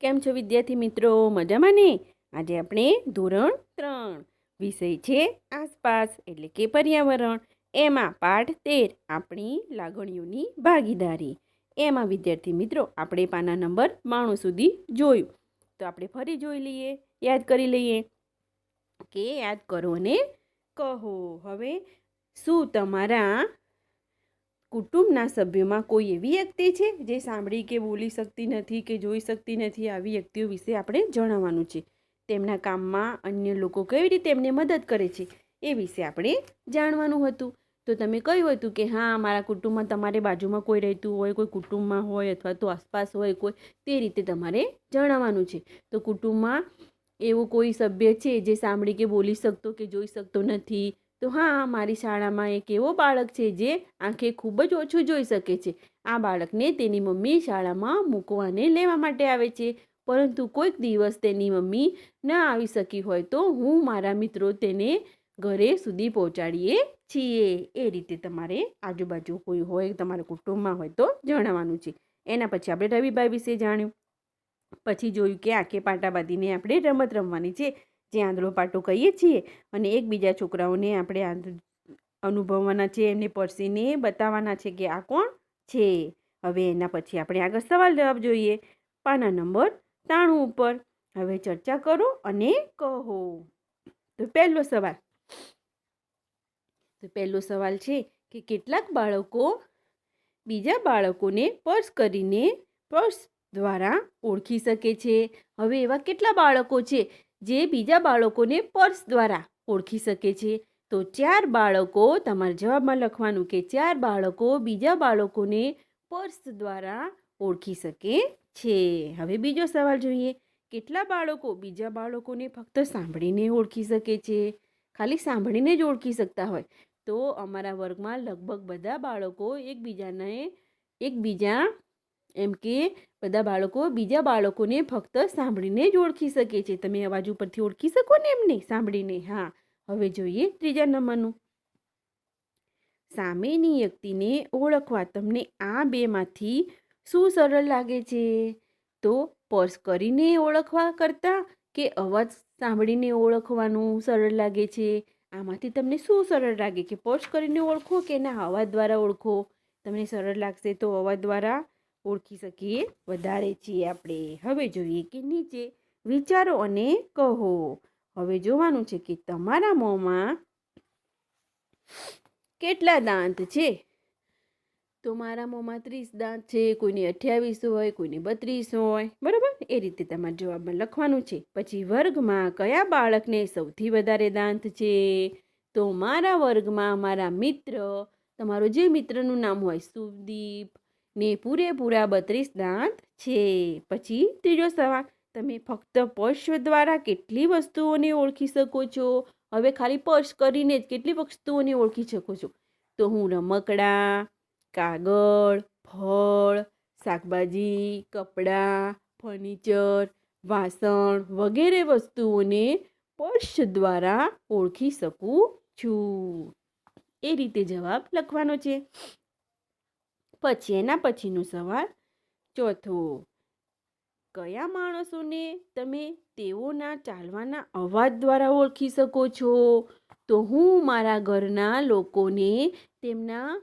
કેમ છો વિદ્યાર્થી મિત્રો? મજામાં ને? આજે આપણે ધોરણ ત્રણ, વિષય છે આસપાસ એટલે કે પર્યાવરણ. એમાં પાઠ તેર, આપણી લાગણીઓની ભાગીદારી. એમાં વિદ્યાર્થી મિત્રો, આપણે પાના નંબર માણું સુધી જોયું. તો આપણે ફરી જોઈ લઈએ, યાદ કરી લઈએ કે યાદ કરો અને કહો. હવે, શું તમારા કુટુંબના સભ્યોમાં કોઈ એવી વ્યક્તિ છે જે સાંભળી કે બોલી શકતી નથી કે જોઈ શકતી નથી આવી વ્યક્તિઓ વિશે આપણે જણાવવાનું છે? તેમના કામમાં અન્ય લોકો કેવી રીતે એમને મદદ કરે છે એ વિશે આપણે જાણવાનું હતું. તો તમે કહ્યું હતું કે હા, મારા કુટુંબમાં તમારે બાજુમાં કોઈ રહેતું હોય, કોઈ કુટુંબમાં હોય અથવા તો આસપાસ હોય કોઈ, તે રીતે તમારે જણાવવાનું છે. તો કુટુંબમાં એવો કોઈ સભ્ય છે જે સાંભળી કે બોલી શકતો કે જોઈ શકતો નથી? તો હા, મારી શાળામાં એક એવો બાળક છે જે આંખે ખૂબ જ ઓછું જોઈ શકે છે. આ બાળકને તેની મમ્મી શાળામાં મૂકવાને લેવા માટે આવે છે. પરંતુ કોઈક દિવસ તેની મમ્મી ન આવી શકી હોય તો હું મારા મિત્રો તેને ઘરે સુધી પહોંચાડીએ છીએ. એ રીતે તમારે આજુબાજુ કોઈ હોય, તમારા કુટુંબમાં હોય તો જણાવવાનું છે. એના પછી આપણે રવિભાઈ વિશે જાણ્યું. પછી જોયું કે આંખે પાટા બાંધીને આપણે રમત રમવાની છે. જે આંધળો પાટો કહીએ છીએ અને એકબીજા છોકરાઓને આપણે આંધ, અનુભવવાના છે, એમને પરસીને બતાવવાના છે કે આ કોણ છે. હવે એના પછી આપણે આગળ સવાલ જવાબ જોઈએ. પાના નંબર ત્રાણું ઉપર. હવે ચર્ચા કરો અને કહો. તો પહેલો સવાલ. તો પહેલો સવાલ છે કે કેટલાક બાળકો બીજા બાળકોને પર્સ કરીને પર્સ દ્વારા ઓળખી શકે છે. હવે એવા કેટલા બાળકો છે જે બીજા બાળકોને પર્સ દ્વારા ઓળખી શકે છે. તો ચાર બાળકો તમારા જવાબમાં લખવાનું કે ચાર બાળકો બીજા બાળકોને પર્સ દ્વારા ઓળખી શકે છે. હવે બીજો સવાલ જોઈએ. કેટલા બાળકો બીજા બાળકોને ફક્ત સાંભળીને ઓળખી શકે છે? ખાલી સાંભળીને જ ઓળખી શકતા હોય. તો અમારા વર્ગમાં લગભગ બધા બાળકો એકબીજાને, એકબીજા એમ કે બધા બાળકો બીજા બાળકોને ફક્ત સાંભળીને જ ઓળખી શકે છે. તમે અવાજ ઉપરથી ઓળખી શકો ને એમને? સાંભળીને, હા. હવે જોઈએ ત્રીજા નંબરનું. સામેની વ્યક્તિને ઓળખવા તમને આ બેમાંથી શું સરળ લાગે છે? તો પર્સ કરીને ઓળખવા કરતાં કે અવાજ સાંભળીને ઓળખવાનું સરળ લાગે છે? આમાંથી તમને શું સરળ લાગે? કે પર્સ કરીને ઓળખો કે ના? અવાજ દ્વારા ઓળખો. તમને સરળ લાગશે તો અવાજ દ્વારા ઓળખી શકીએ? વધારે છીએ આપણે. હવે જોઈએ કે નીચે વિચારો અને કહો. હવે જોવાનું છે કે તમારા મોંમાં કેટલા દાંત છે? તો મારા મોંમાં ત્રીસ દાંત છે, કોઈને અઠ્યાવીસ હોય, કોઈને બત્રીસ હોય. બરાબર? એ રીતે તમારે જવાબમાં લખવાનું છે. પછી વર્ગમાં કયા બાળકને સૌથી વધારે દાંત છે? તો મારા વર્ગમાં મારા મિત્ર, તમારો જે મિત્રનું નામ હોય સુદીપ ને પૂરેપૂરા બત્રીસ દાંત છે. પછી ત્રીજો સવાલ, તમે ફક્ત સ્પર્શ દ્વારા કેટલી વસ્તુઓને ઓળખી શકો છો? હવે ખાલી સ્પર્શ કરીને જ કેટલી વસ્તુઓને ઓળખી શકો છો? તો હું રમકડા, કાગળ, ફળ, શાકભાજી, કપડાં, ફર્નિચર, વાસણ વગેરે વસ્તુઓને સ્પર્શ દ્વારા ઓળખી શકું છું. એ રીતે જવાબ લખવાનો છે. પછી, એના પછીનો સવાલ, ચોથો. કયા માણસોને તમે તેઓના ચાલવાના અવાજ દ્વારા ઓળખી શકો છો? તો હું મારા ઘરના લોકોને તેમના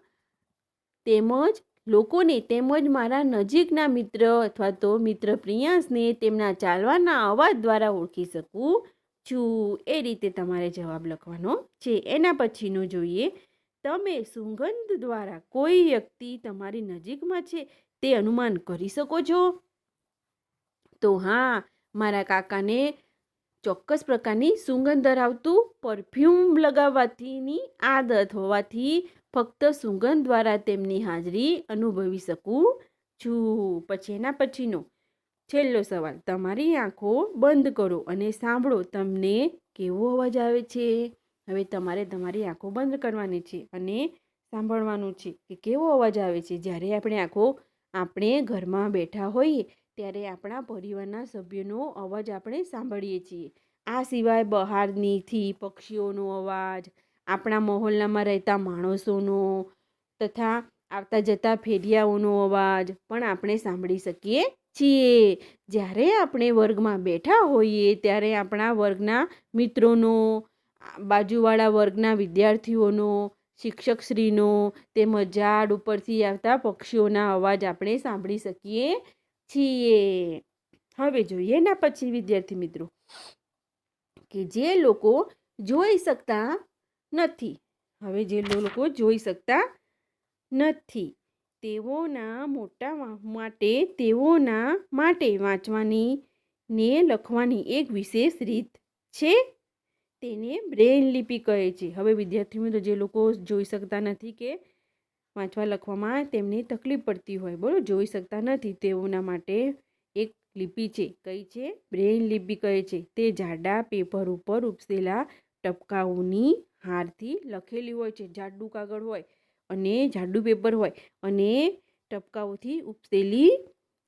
તેમજ લોકોને તેમજ મારા નજીકના મિત્ર અથવા તો મિત્ર પ્રિયાંશને તેમના ચાલવાના અવાજ દ્વારા ઓળખી શકું છું? એ રીતે તમારે જવાબ લખવાનો છે. એના પછીનો જોઈએ. તમે સુગંધ દ્વારા કોઈ વ્યક્તિ તમારી નજીકમાં છે તે અનુમાન કરી શકો છો? તો હા, મારા કાકાને ચોક્કસ પ્રકારની સુગંધ ધરાવતું પરફ્યુમ લગાવવાથીની આદત હોવાથી ફક્ત સુગંધ દ્વારા તેમની હાજરી અનુભવી શકું છું. પછી એના પછીનો છેલ્લો સવાલ, તમારી આંખો બંધ કરો અને સાંભળો, તમને કેવો અવાજ આવે છે? હવે તમારે તમારી આંખો બંધ કરવાની છે અને સાંભળવાનું છે કે કેવો અવાજ આવે છે. જ્યારે આપણે આંખો આપણે ઘરમાં બેઠા હોઈએ ત્યારે આપણા પરિવારના સભ્યોનો અવાજ આપણે સાંભળીએ છીએ. આ સિવાય બહારનીથી પક્ષીઓનો અવાજ, આપણા મહોલ્લામાં રહેતા માણસોનો તથા આવતા જતા ફેરિયાઓનો અવાજ પણ આપણે સાંભળી શકીએ છીએ. જ્યારે આપણે વર્ગમાં બેઠા હોઈએ ત્યારે આપણા વર્ગના મિત્રોનો બાજુવાળા વર્ગના વિદ્યાર્થીઓનો, શિક્ષકશ્રીનો તેમજ ઝાડ ઉપરથી આવતા પક્ષીઓના અવાજ આપણે સાંભળી શકીએ છીએ. હવે જોઈએ ના પછી વિદ્યાર્થી મિત્રો, કે જે લોકો જોઈ શકતા નથી. હવે જે લોકો જોઈ શકતા નથી, તેઓના મોટા માટે તેઓના માટે વાંચવાની ને લખવાની એક વિશેષ રીત છે. તેને બ્રેઇન લિપિ કહે છે. હવે વિદ્યાર્થી મિત્રો, જે લોકો જોઈ શકતા નથી કે વાંચવા, લખવામાં તેમને તકલીફ પડતી હોય, બરાબર? જોઈ શકતા નથી તેઓના માટે એક લિપિ છે. કઈ છે? બ્રેઇન લિપિ કહે છે. તે જાડા પેપર ઉપર ઉપસેલા ટપકાઓની હારથી લખેલી હોય છે. જાડું કાગળ હોય અને જાડું પેપર હોય અને ટપકાઓથી ઉપસેલી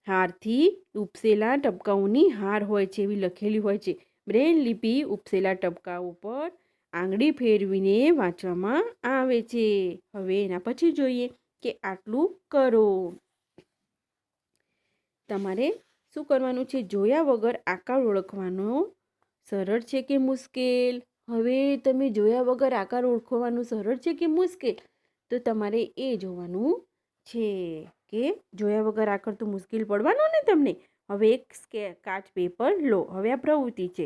હારથી ઉપસેલા ટપકાઓની હાર હોય છે એવી લખેલી હોય છે. બ્રેન લિપિ ઉપસેલા ટપકા ઉપર આંગળી ફેરવીને વાંચવામાં આવે છે. હવે એના પછી જોઈએ કે આટલું કરો. તમારે શું કરવાનું છે? જોયા વગર આકાર ઓળખવાનો સરળ છે કે મુશ્કેલ? હવે તમે જોયા વગર આકાર ઓળખવાનું સરળ છે કે મુશ્કેલ? તો તમારે એ જોવાનું છે કે જોયા વગર આકાર તો મુશ્કેલ પડવાનો ને તમને? હવે એક સ્કે, કાચ પેપર લો. હવે આ પ્રવૃત્તિ છે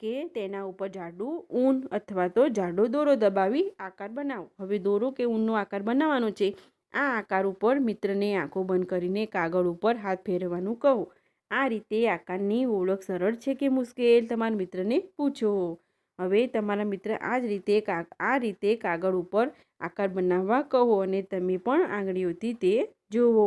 કે તેના ઉપર જાડું ઊન અથવા તો જાડો દોરો દબાવી આકાર બનાવો. હવે દોરો કે ઊનનો આકાર બનાવવાનો છે. આ આકાર ઉપર મિત્રને આંખો બંધ કરીને કાગળ ઉપર હાથ ફેરવવાનું કહો. આ રીતે આકારની ઓળખ સરળ છે કે મુશ્કેલ? તમારા મિત્રને પૂછો. હવે તમારા મિત્ર આ જ રીતે આ રીતે કાગળ ઉપર આકાર બનાવવા કહો અને તમે પણ આંગળીઓથી તે જુઓ.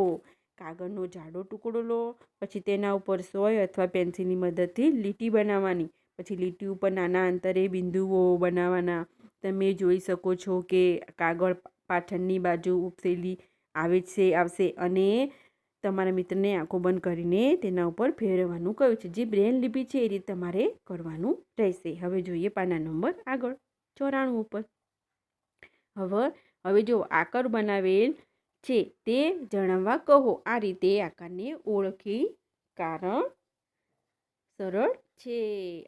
કાગળનો જાડો ટુકડો લો, પછી તેના ઉપર સોય અથવા પેન્સિલની મદદથી લીટી બનાવવાની. પછી લીટી ઉપર નાના અંતરે બિંદુઓ બનાવવાના. તમે જોઈ શકો છો કે કાગળ પાછળની બાજુ ઉપસેલી આવે છે, આવશે અને તમારા મિત્રને આંખો બંધ કરીને તેના ઉપર ફેરવવાનું કહ્યું છે. જે બ્રેન લિપિ છે એ રીતે તમારે કરવાનું રહેશે. હવે જોઈએ પાના નંબર આગળ. ચોરાણું ઉપર. હવે હવે જો આકાર બનાવેલ છે તે જણાવવા કહો. આ રીતે આકારને ઓળખી કારણ સરળ છે.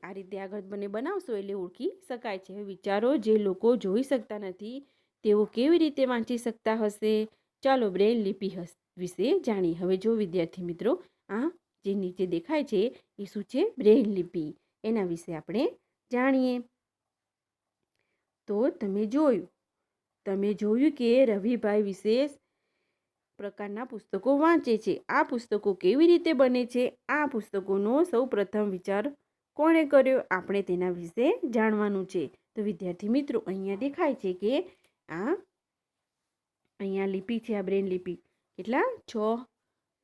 આ રીતે આગળ બને બનાવશો એટલે ઓળખી શકાય છે. વિચારો, જે લોકો જોઈ શકતા નથી, તેઓ કેવી રીતે વાંચી શકતા હશે? ચાલો બ્રેઇન લિપિ વિશે જાણીએ. હવે જો વિદ્યાર્થી મિત્રો, આ જે નીચે દેખાય છે, એ શું છે? બ્રેઇન લિપિ. એના વિશે આપણે જાણીએ. તો તમે જોયું તમે જોયું કે રવિભાઈ વિશેષ પ્રકારના પુસ્તકો વાંચે છે. આ પુસ્તકો કેવી રીતે બને છે? આ પુસ્તકોનો સૌ પ્રથમ વિચાર કોણે કર્યો? આપણે તેના વિશે જાણવાનું છે. તો વિદ્યાર્થી મિત્રો, અહીંયા દેખાય છે કે આ અહીંયા લિપિ છે, આ બ્રેન લિપિ. કેટલા? છ.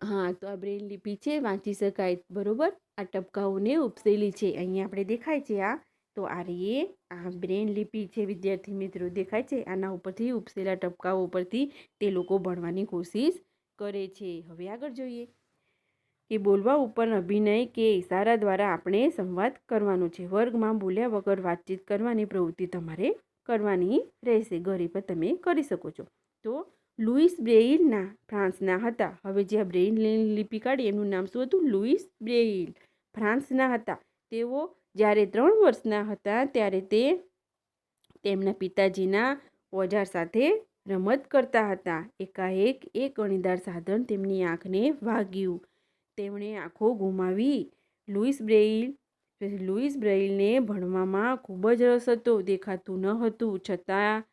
હા, તો આ બ્રેન લિપિ છે, વાંચી શકાય. બરોબર? આ ટપકાઓને ઉપસેલી છે. અહીંયા આપણે દેખાય છે આ તો આ રીએ આ બ્રેન લિપિ જે વિદ્યાર્થી મિત્રો દેખાય છે, આના ઉપરથી ઉપસેલા ટપકાઓ ઉપરથી તે લોકો ભણવાની કોશિશ કરે છે. હવે આગળ જોઈએ કે બોલવા ઉપર અભિનય કે ઇશારા દ્વારા આપણે સંવાદ કરવાનો છે. વર્ગમાં બોલ્યા વગર વાતચીત કરવાની પ્રવૃત્તિ તમારે કરવાની રહેશે. ઘરે પર તમે કરી શકો છો. તો લુઈસ બ્રેઇલના, ફ્રાન્સના હતા. હવે જે આ બ્રેઇલ લિપિ કાઢી, એમનું નામ શું હતું? લુઈસ બ્રેઇલ, ફ્રાન્સના હતા. તેઓ જ્યારે ત્રણ વર્ષના હતા ત્યારે તે તેમના પિતાજીના ઓજાર સાથે રમત કરતા હતા. એકાએક એક અણીદાર સાધન તેમની આંખને વાગ્યું. તેમણે આંખો ગુમાવી. લુઈસ બ્રેઇલ, લુઈસ બ્રેઇલને ભણવામાં ખૂબ જ રસ હતો. દેખાતું ન હતું. છતાં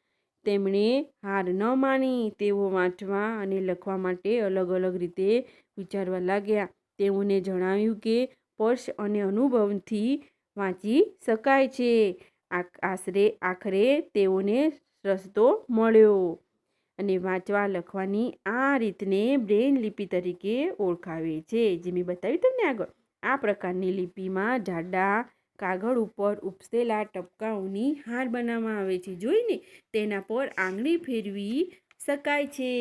તેમણે હાર ન માની. તેઓ વાંચવા અને લખવા માટે અલગ અલગ રીતે વિચારવા લાગ્યા. તેઓને જણાવ્યું કે સ્પર્શ અને અનુભવથી વાંચી શકાય છે. આશરે, આખરે તેઓને રસ્તો મળ્યો અને વાંચવા લખવાની આ રીતને બ્રેન લિપિ તરીકે ઓળખાવે છે. જે મેં બતાવ્યું તમને આગળ? આ પ્રકારની લિપિમાં જાડા કાગળ ઉપર ઉપસેલા ટપકાઓની હાર બનાવવામાં આવે છે. જોઈને તેના પર આંગળી ફેરવી શકાય છે.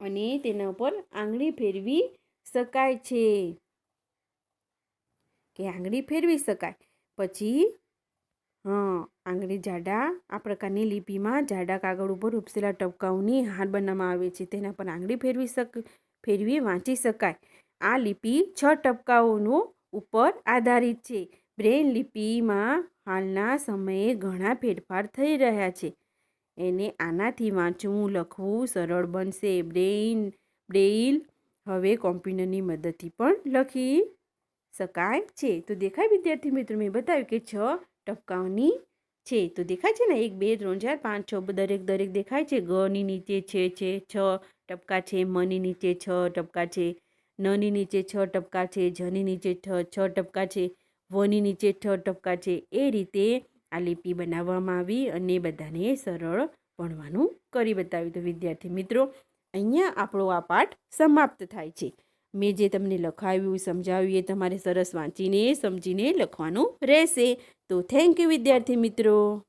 અને તેના પર આંગળી ફેરવી શકાય છે. કે આંગળી ફેરવી શકાય. પછી, હં, આંગળી જાડા, આ પ્રકારની લિપિમાં જાડા કાગળ ઉપર ઉપસેલા ટપકાઓની હાર બનાવવામાં આવે છે. તેના પર આંગળી ફેરવી શક, ફેરવી વાંચી શકાય. આ લિપિ છ ટપકાઓનો ઉપર આધારિત છે. બ્રેઇલ લિપિમાં હાલના સમયે ઘણા ફેરફાર થઈ રહ્યા છે. એને આનાથી વાંચવું, લખવું સરળ બનશે. બ્રેઇન, બ્રેઇલ હવે કોમ્પ્યુટરની મદદથી પણ લખી શકાય છે. તો દેખાય વિદ્યાર્થી મિત્રો, મેં બતાવ્યું કે છ ટપકાઓની છે. તો દેખાય છે ને, એક, બે, ત્રણ, ચાર, પાંચ, છ દરેક દરેક દેખાય છે. ગની નીચે છે છે, છ ટપકા છે. મની નીચે છ ટપકા છે. નની નીચે છ ટપકા છે. જની નીચે છ છ ટપકા છે. વની નીચે છ ટપકા છે. એ રીતે આ લિપિ બનાવવામાં આવી અને બધાને સરળ ભણવાનું કરી બતાવ્યું. તો વિદ્યાર્થી મિત્રો, અહીંયા આપણો આ પાઠ સમાપ્ત થાય છે. મેં જે તમને લખાવ્યું, સમજાવ્યું, એ તમારે સરસ વાંચીને, સમજીને લખવાનું રહેશે. તો થેન્ક યુ વિદ્યાર્થી મિત્રો.